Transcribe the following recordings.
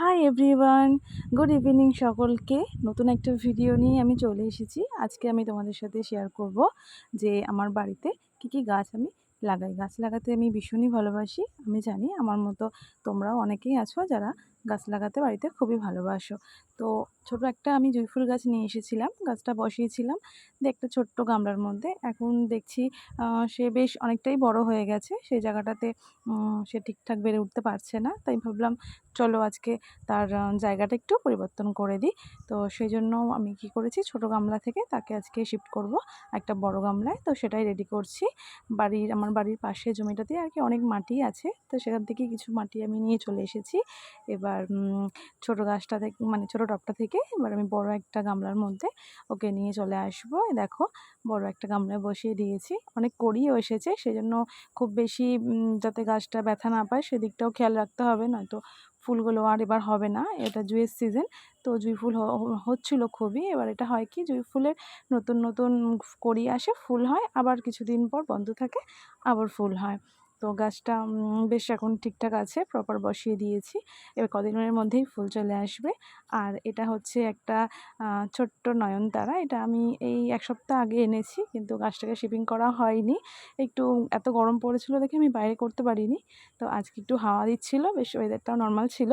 Hi everyone good evening সকলকে। নতুন একটা ভিডিও নিয়ে আমি চলে এসেছি। আজকে আমি তোমাদের সাথে শেয়ার করব যে আমার বাড়িতে কি কি গাছ আমি লাগাই। গাছ লাগাতে আমি ভীষণই ভালোবাসি। আমি জানি আমার মতো তোমরাও অনেকেই আছো যারা গাছ লাগাতে বাড়িতে খুবই ভালোবাসো। তো ছোট একটা আমি জুঁই ফুল গাছ নিয়ে এসেছিলাম, গাছটা বসিয়েছিলাম। একটা ছোট্ট গামলার মধ্যে এখন দেখছি সে বেশ অনেকটাই বড় হয়ে গেছে সেই জায়গাটাতে সে ঠিকঠাক বেড়ে উঠতে পারছে না। তাই ভাবলাম, চলো আজকে তার জায়গাটা একটু পরিবর্তন করে দিই। তো সেই জন্য আমি কি করেছি, ছোট গামলা থেকে তাকে আজকে শিফট করব একটা বড় গামলায়। তো সেটাই রেডি করছি। বাড়ির, আমার বাড়ির পাশে জমিটাতে আর কি অনেক মাটি আছে। তো সেখান থেকে কিছু মাটি আমি নিয়ে চলে এসেছি। এবার উম, ছোট গাছটা থেকে মানে ছোট টবটা থেকে এবার আমি বড় একটা গামলার মধ্যে ওকে নিয়ে চলে আসব। দেখো বড় একটা গামলায় বসিয়ে দিয়েছি। অনেক কড়িও এসেছে সেজন্য খুব বেশি যাতে গাছটা ব্যথা না পায় সেদিকটাও খেয়াল রাখতে হবে নয়তো ফুলগুলো আর এবার হবে না। এটা জুয়ের সিজন তো জুঁই ফুল হচ্ছিল খুবই। এবার এটা হয় কি জুঁই ফুলের নতুন নতুন কড়ি আসে ফুল হয় আবার কিছুদিন পর বন্ধ থাকে আবার ফুল হয়। তো গাছটা বেশ এখন ঠিকঠাক আছে প্রপার বসিয়ে দিয়েছি। এবার কদিনের মধ্যেই ফুল চলে আসবে। আর এটা হচ্ছে একটা ছোট্ট নয়নতারা। এটা আমি এই এক সপ্তাহ আগে এনেছি, কিন্তু গাছটাকে শিপিং করা হয়নি। একটু এত গরম পড়েছিল দেখে আমি বাইরে করতে পারিনি। তো আজকে একটু হাওয়া দিচ্ছিল, বেশ ওয়েদারটাও নর্মাল ছিল।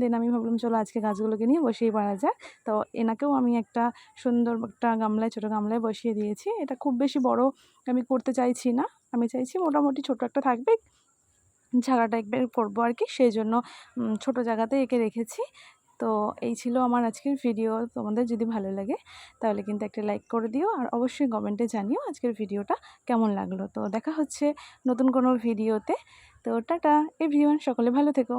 দেন আমি ভাবলাম, চলো আজকে গাছগুলোকে নিয়ে বসিয়ে পারা যাক। তো এনাকেও আমি একটা সুন্দর একটা গামলায়, ছোটো গামলায় বসিয়ে দিয়েছি। এটা খুব বেশি বড় আমি করতে চাইছি না। আমি চাইছি মোটামুটি ছোটো একটা থাকবে। ঝাড়া টাইপের করব আর কি সেই জন্য ছোটো জায়গাতে একে রেখেছি। তো এই ছিল আমার আজকের ভিডিও। তোমাদের যদি ভালো লাগে, তাহলে কিন্তু একটা লাইক করে দিও। আর অবশ্যই কমেন্টে জানিও আজকের ভিডিওটা কেমন লাগল। তো দেখা হচ্ছে নতুন কোনো ভিডিওতে। তো টাটা, এভরিওয়ান, সকলে ভালো থেকো।